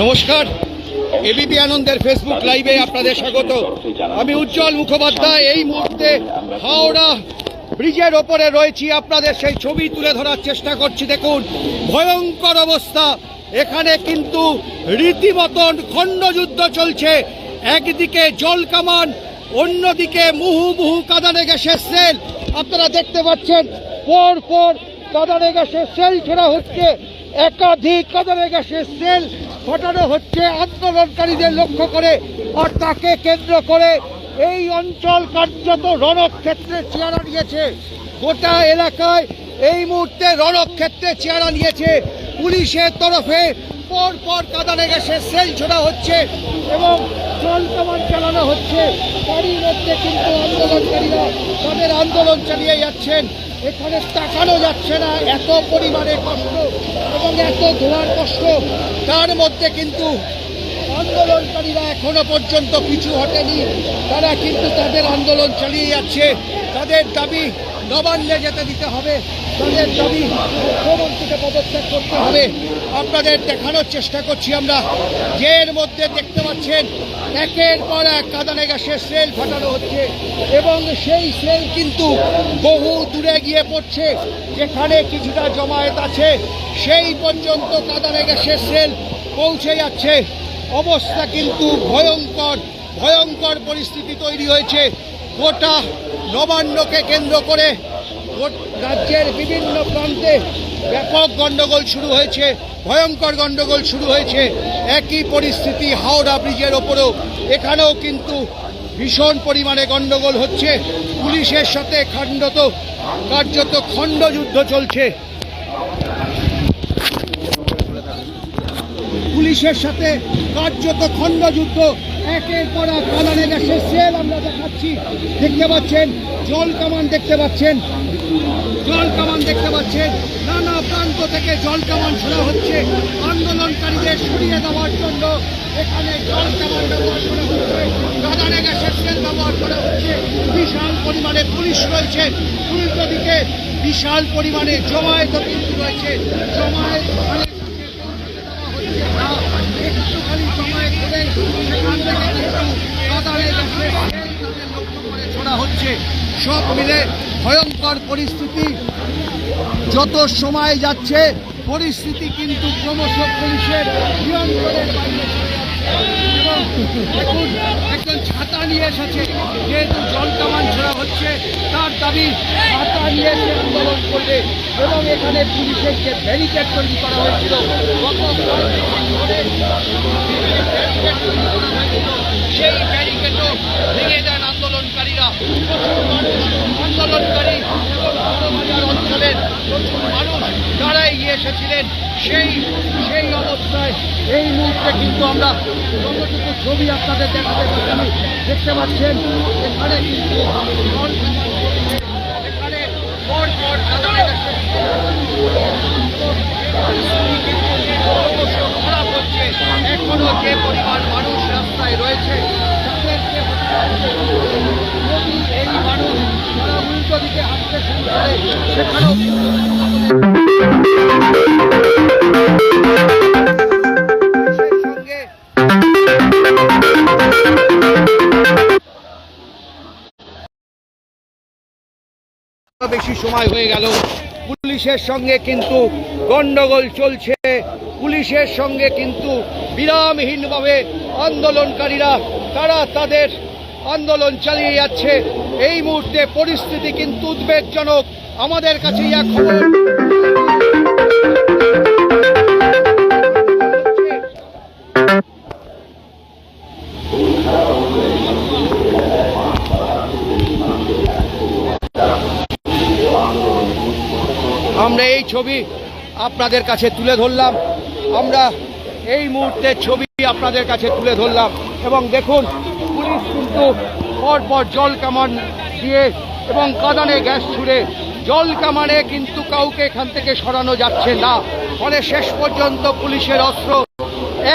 নমস্কার। এবিপি আনন্দের ফেসবুক লাইভে আপনাদের স্বাগত। আমি উজ্জ্বল মুখোপাধ্যায়। এই মুহূর্তে হাওড়া ব্রিজের ওপরে রয়েছি। আপনাদের সেই ছবি তুলে ধরার চেষ্টা করছি। দেখুন, ভয়ঙ্কর অবস্থা। এখানে কিন্তু রীতিমতন খণ্ডযুদ্ধ চলছে। একদিকে জল কামান, অন্যদিকে মুহু মুহু কাদানে গ্যাসের সেল। আপনারা দেখতে পাচ্ছেন, পর পর কাদানে গ্যাসের সেল ছেড়া হচ্ছে। একাধিক কাদানে গ্যাসের সেল ফটানো হচ্ছে। আন্দোলনকারীদের লক্ষ্য করে আর তাকে কেন্দ্র করে এই অঞ্চল কার্যত রণক্ষেত্রে চেহারা নিয়েছে। গোটা এলাকায় এই মুহূর্তে রণক্ষেত্রে চেহারা নিয়েছে। পুলিশের তরফে পর পর কাদানে গ্যাসের সেল ছোড়া হচ্ছে এবং জল কামান চালানো হচ্ছে। তারই মধ্যে কিন্তু আন্দোলনকারীরা তাদের আন্দোলন চালিয়ে যাচ্ছেন। এখানে তাকানো যাচ্ছে না, এত পরিমাণে কষ্ট এবং এত ধোয়ার কষ্ট। তার মধ্যে কিন্তু আন্দোলনকারীরা এখনও পর্যন্ত কিছু হটেনি। তারা কিন্তু তাদের আন্দোলন চালিয়ে যাচ্ছে। তাদের দাবি নবান্নে যেতে দিতে হবে। তাদের দাবি মুখ্যমন্ত্রীকে পদত্যাগ করতে হবে। আপনাদের দেখানোর চেষ্টা করছি আমরা। যে এর মধ্যে দেখতে পাচ্ছেন, একের পর এক কাদানে গ্যাসের সেল ফাটানো হচ্ছে এবং সেই সেল কিন্তু বহু দূরে গিয়ে পড়ছে। যেখানে কিছুটা জমায়েত আছে, সেই পর্যন্ত কাদানে গ্যাসের সেল পৌঁছে যাচ্ছে। অবস্থা কিন্তু ভয়ঙ্কর ভয়ঙ্কর পরিস্থিতি তৈরি হয়েছে। গোটা নবান্নকে কেন্দ্র করে রাজ্যের বিভিন্ন প্রান্তে ব্যাপক গন্ডগোল শুরু হয়েছে, ভয়ঙ্কর গন্ডগোল শুরু হয়েছে। একই পরিস্থিতি হাওড়া ব্রিজের ওপরেও। এখানেও কিন্তু ভীষণ পরিমাণে গন্ডগোল হচ্ছে। পুলিশের সাথে খণ্ডত, কার্যত খণ্ডযুদ্ধ চলছে। পুলিশের সাথে কার্যত খণ্ডযুদ্ধ একের পর এক কামানে গ্যাসের সেল আমরা দেখাচ্ছি। দেখতে পাচ্ছেন, জল কামান দেখতে পাচ্ছেন। জল কামান দেখতে পাচ্ছেন। নানা প্রান্ত থেকে জল কামান ছোড়া হচ্ছে। আন্দোলনকারীদের সরিয়ে দেওয়ার জন্য এখানে জল কামান ব্যবহার করা হচ্ছে। কাদানে গ্যাসের সেল ব্যবহার করা হচ্ছে। বিশাল পরিমাণে পুলিশ রয়েছে। উল্টো দিকে বিশাল পরিমাণে জমায়েত কিন্তু রয়েছে। জমায়েত থেকে কিন্তু লক্ষ্য করে ছোড়া হচ্ছে। সব মিলে ভয়ঙ্কর পরিস্থিতি। যত সময় যাচ্ছে, পরিস্থিতি কিন্তু ক্রমশ পুলিশের নিয়ন্ত্রণের বাইরে দেখুন একজন ছাতা নিয়ে এসেছে। যেহেতু জল কামান ছোড়া হচ্ছে, তার দাবি ছাতা নিয়ে আন্দোলন করবে এবং এখানে পুলিশের যে ব্যারিকেড তৈরি করা হয়েছিল সেই ব্যারিকেডও ভেঙে দেন আন্দোলনকারীরা। আন্দোলনকারী এবং অঞ্চলের প্রচুর মানুষ এসেছিলেন সেই সেই অবস্থায় এই মুহূর্তে কিন্তু আমরা যতটুকু ছবি আপনাদের দেখাতে পারছি দেখতে পাচ্ছেন এখানে কিন্তু। এখানে খারাপ এখনও যে পরিমাণ মানুষ রাস্তায় রয়েছে এই মানুষ তারা উল্টো দিকে হাঁটতে শুরু করে সেখানেও বেশি সময় হয়ে গেল। পুলিশের সঙ্গে কিন্তু গন্ডগোল চলছে। পুলিশের সঙ্গে কিন্তু বিরামহীনভাবে আন্দোলনকারীরা, তারা তাদের আন্দোলন চালিয়ে যাচ্ছে। এই মুহূর্তে পরিস্থিতি কিন্তু উদ্বেগজনক। আমাদের কাছে ইয়া খবর। আমরা এই ছবি আপনাদের কাছে তুলে ধরলাম। আমরা এই মুহূর্তের ছবি আপনাদের কাছে তুলে ধরলাম এবং দেখুন, পুলিশ কিন্তু পরপর জল কামান দিয়ে এবং কাদানে গ্যাস ছুড়ে জল কামানে কিন্তু কাউকে এখান থেকে সরানো যাচ্ছে না। ফলে শেষ পর্যন্ত পুলিশের অস্ত্র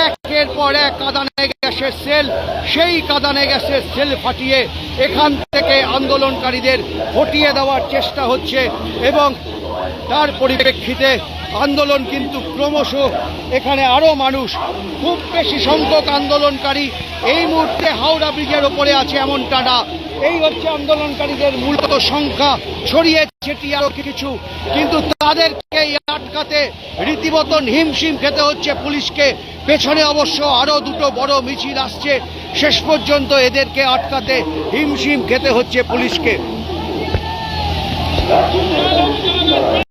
একের পর এক কাদানে গ্যাসের সেল, সেই কাদানে গ্যাসের সেল ফাটিয়ে এখান থেকে আন্দোলনকারীদের হটিয়ে দেওয়ার চেষ্টা হচ্ছে এবং তার পরিপ্রেক্ষিতে আন্দোলন কিন্তু ক্রমশ এখানে আরও মানুষ, খুব বেশি সংখ্যক আন্দোলনকারী এই মুহূর্তে হাওড়া ব্রিজের ওপরে আছে এমনটা না। এই হচ্ছে আন্দোলনকারীদের মূলত সংখ্যা ছড়িয়েছে আরও কিছু। কিন্তু তাদেরকে আটকাতে রীতিমতন হিমশিম খেতে হচ্ছে পুলিশকে। পেছনে অবশ্য আরও দুটো বড় মিছিল আসছে। শেষ পর্যন্ত এদেরকে আটকাতে হিমশিম খেতে হচ্ছে পুলিশকে।